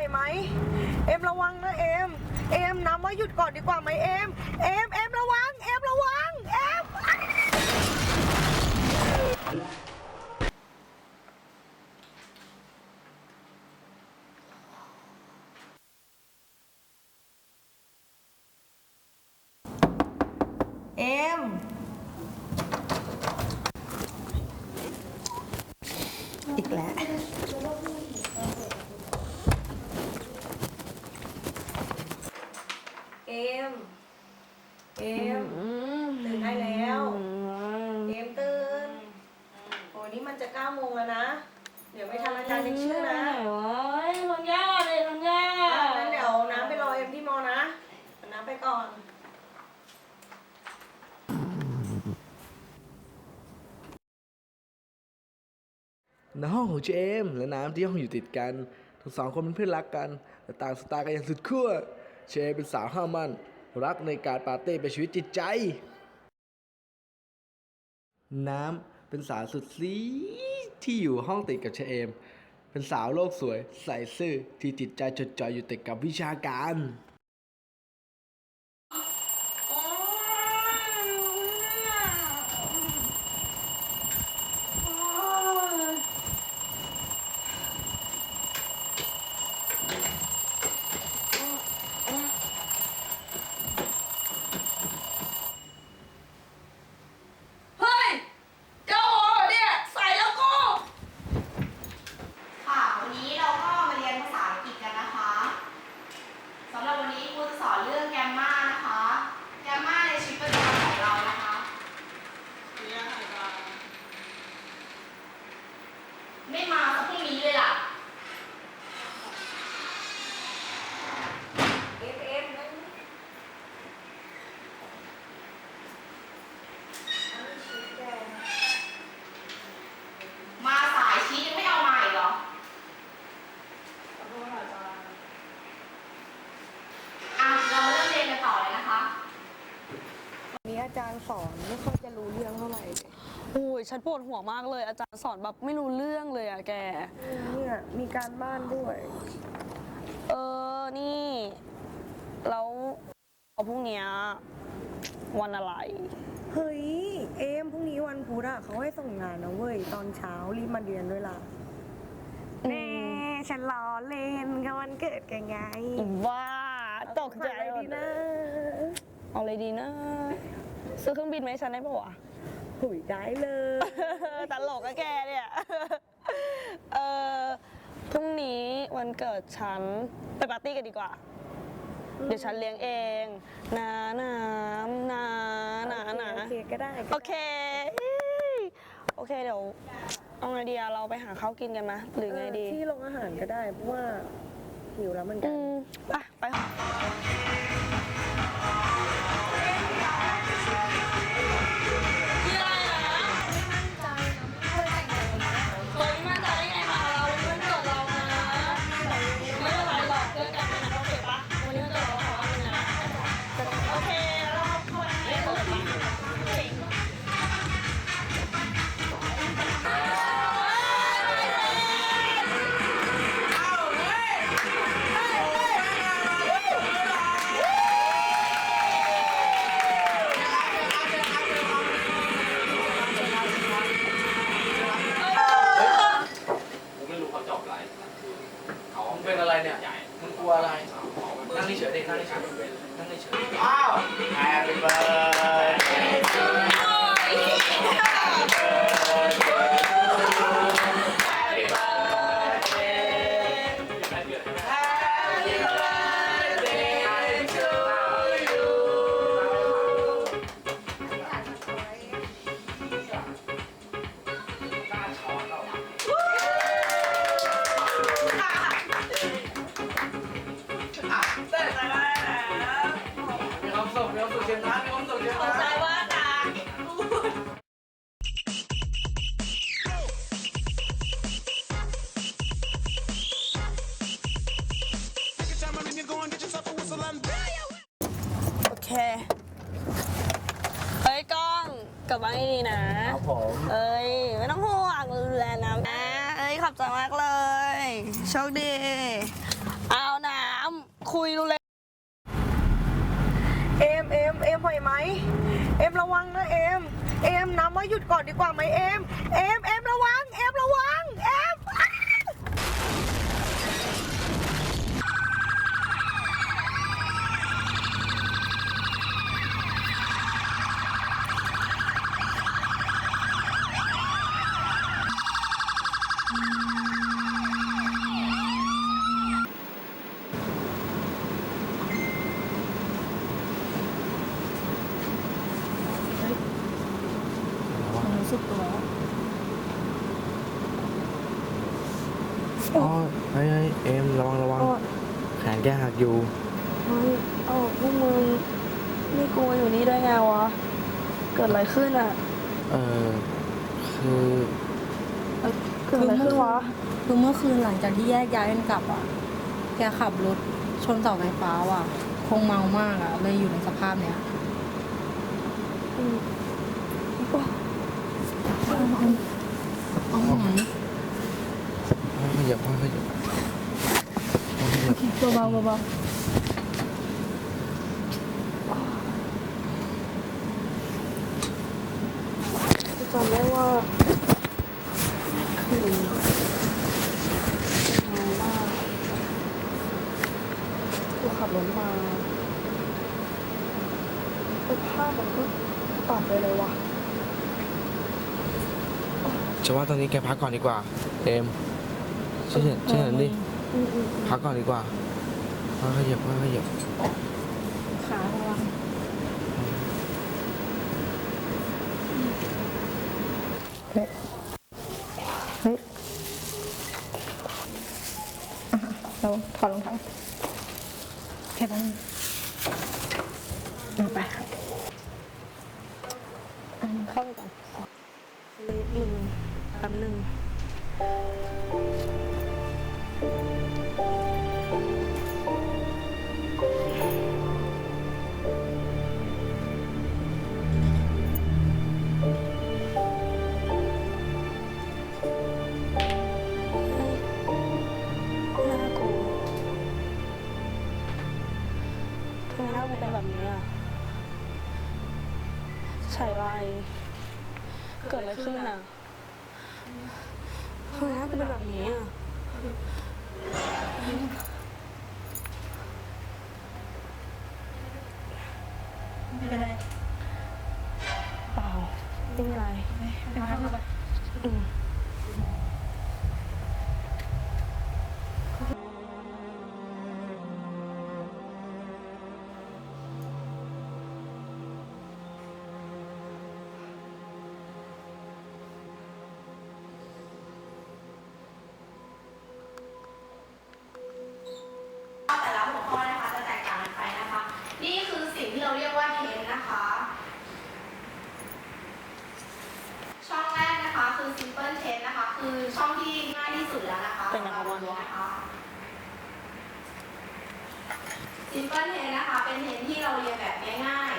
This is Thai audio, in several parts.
วยไหมเอ็มระวังนะเอ็มเอ็มน้ำว่าหยุดก่อนดีกว่าไหมเอ็มเอ็มเอ็มระวังเอ็มระวังเอ็มเอ็มอีกแล้ว เอ็มเอ็มตื่นได้แล้ว เอ็มตื่น โอ้ยนี่มันจะเก้าโมงแล้วนะ เดี๋ยวไม่ทันอาจารย์เล็กชื่อนะ โอ้ยทนยากเลยทนยาอะกงั้นเดี๋ยวน้ำไปรอเอ็มที่มอนะเอาน้ำไปก่อน ในห้องของเจมส์และน้ำที่ห้องอยู่ติดกัน ทั้งสองคนเป็นเพื่อนรักกันแต่ต่างสไตล์กันอย่างสุดขั้ว เชเป็นสาวห้ามัน รักในการปาร์ตี้เป็นชีวิตจิตใจ น้ำเป็นสาวสุดซีที่อยู่ห้องติดกับเชเอม เป็นสาวโลกสวยใส่ซื่อที่จิตใจจดจ่ออยู่ติดกับวิชาการ เฮ้ยเก้าโมงแล้วเนี่ย ใส่แล้วกู ค่ะวันนี้เราก็มาเรียนภาษาอังกฤษกันนะคะสำหรับวันนี้ครูจะสอนเรื่องแกมมานะคะ แกมมาในชีวิตประจำวันของเรานะคะ ไม่มาสักพรุ่งนี้เลยล่ะ เอ็ม เอ็มนั่นอันนี้ชีสแดง มาสายชีตยังไม่เอามาอีกเหรอ อะ เรามาเริ่มเรียนกันต่อเลยนะคะ วันนี้อาจารย์สอนไม่ค่อยจะรู้เรื่องเท่าไหร่เลย โอ้ย ฉันปวดหัวมากเลย อาจารย์สอนแบบไม่รู้เรื่องเลยอะแก เนี่ยมีการบ้านด้วย เออ นี่ แล้วเอาพรุ่งเนี้ยวันอะไร เฮ้ย เอ็มพรุ่งนี้วันพุธอะเขาให้ส่งงานนะเว้ย ตอนเช้ารีบมาเรียนด้วยล่ะอืมแน่ฉันล้อเล่นก็วันเกิดแกไงบ้าตกใจอะไรหมดีดนะ เอาเลยดีนะ ซื้อเครื่องบินไหมฉันได้ปะวะ หุยได้เลย ตลกอะแกเนี่ย เออพรุ่งนี้วันเกิดฉันไปปาร์ตี้กันดีกว่า เดี๋ยวฉันเลี้ยงเองนะน้ำนะนะนะโอเคก็ได้โอเคโอเคเดี๋ยวเอาไงดีอะเราไปหาข้าวกินกันไหมหรือไงดีที่โรงอาหารก็ได้เพราะว่าหิวแล้วเหมันกัอืนมไปไปมี ากเลย โชคดี เอาน้ำคุยดูเลยเอมเอมเอมไหวไหมเอมระวังนะเอมเอมน้ำว่าหยุดก่อนดีกว่าไหมเอมเอมเอมระวังเอมระวังเอมอ้า รู้สึกตัว อ๋อ เฮ้ยเฮ้ยเอ็มระวังระวังแขนแกหักอยู่ เฮ้ยเอ้าพวกมึงนี่กูมาอยู่นี่ได้ไงวะ เกิดอะไรขึ้นอะเออคือเอ้ยเกิดอะไรขึ้นวะ คือเมื่อคืนหลังจากที่แยกย้ายกันกลับอะ แกขับรถชนเสาไฟฟ้าว่ะ คงเมามากอะ เลยอยู่ในสภาพเนี้ยเอาไหนค่อยขยับค่อยขยับค่อยขยับ เบาๆเบาๆจำได้ว่าคือเมาว่ากูขับรถมาแล้วภาพมันก็ตัดไปเลยวะฉันว่าตอนนี้แกพักก่อนดีกว่าเอ็มเชื่อเชื่อฉันดิอืมอืมพักก่อนดีกว่า ค่อยขยับค่อยขยับขาระวังเฮ้ยเฮ้ยเราถอดรองเท้าแค่นั้นเอาไแบบนี้อะใช่ไรเกิดอะไรขึ้นอะทำไมหน้ากูเป็นแบบนี้อะ ซิมเปิลเทนนะคะ เป็นเทนที่เราเรียนแบบง่าย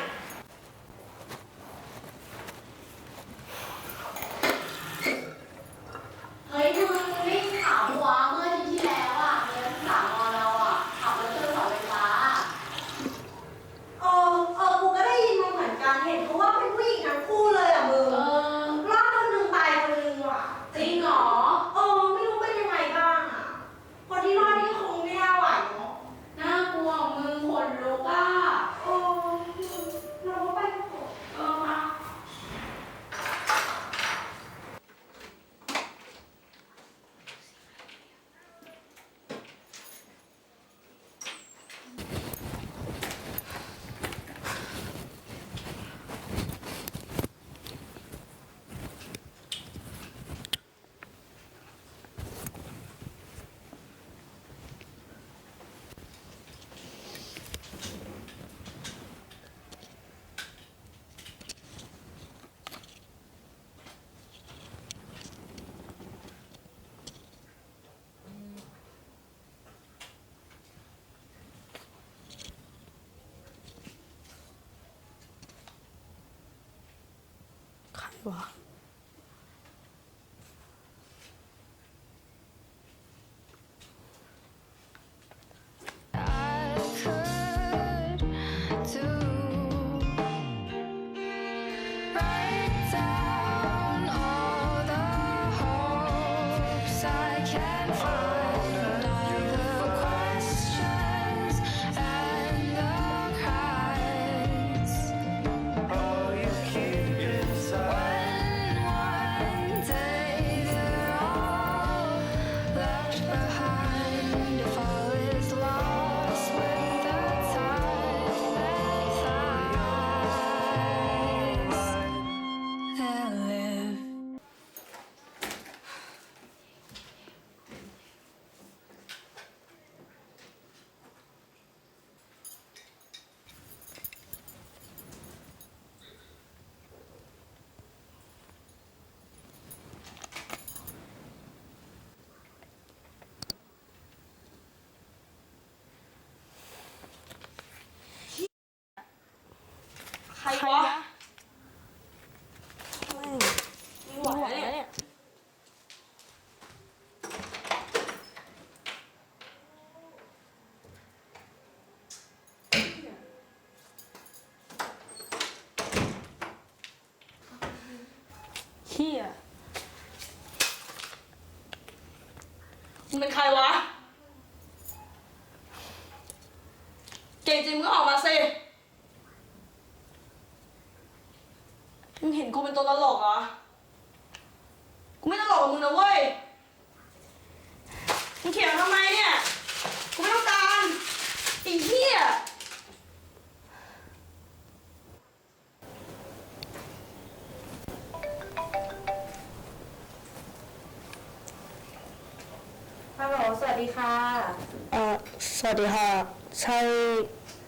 Wow. ใครวะไม่ไหวแล้วเนี่ยเฮียมึงเป็นใครวะ เก่งจริงมึงก็ออกมาสิ มึงเห็น กูเป็นตัวตลกเหรอ กูไม่ตลกกับมึงนะเว้ย มึงเขียนทำไมเนี่ย กูไม่ต้องการไอ้เหี้ยฮัลโหลสวัสดีค่ะ เอ่อสวัสดีค่ะ ใช่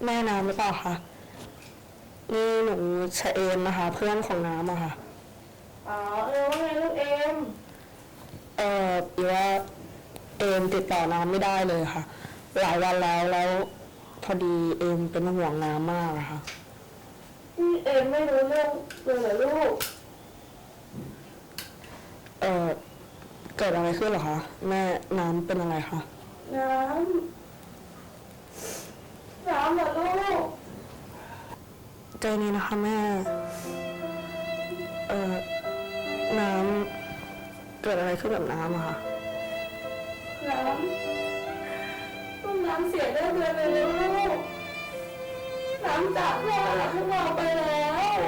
แม่น้ำหรือเปล่าคะ นี่หนูชะเอมนะคะ เพื่อนของน้ำอะค่ะ อ๋อเออว่าไงลูกเอ็มเอ่อหรือว่าเอมติดต่อน้ำไม่ได้เลยค่ะ หลายวันแล้วแล้วพอดีเอมเป็นห่วงน้ำมากอะค่ะพี่เอ็มไม่รู้เรื่องเลยเหรอลูก เอ่อเกิดอะไรขึ้นเหรอคะแม่น้ำเป็นอะไรคะน้ำ น้ำเหรอลูก ใจนี้นะคะแม่ เอ่อ น้ำเกิดอะไรขึ้นกับน้ำอะคะน้ำลูกน้ำเสียได้เดือนเลยนะลูก น้ำจากพ่อและพวกเราไปแล้ว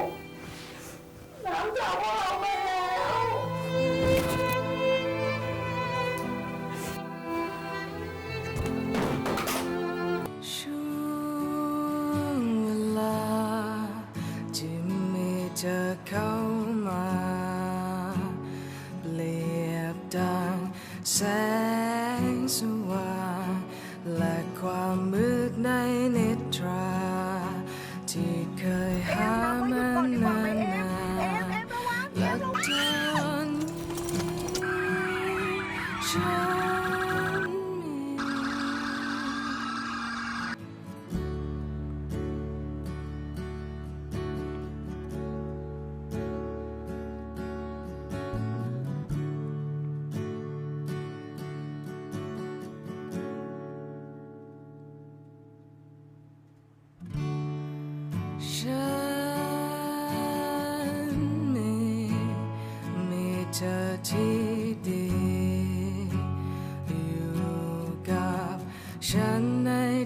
น้ำจากพ่อ มีเธ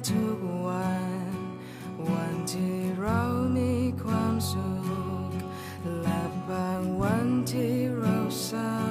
ทุกวัน วันที่เรามีความสุข และบางวันที่เราเศร้า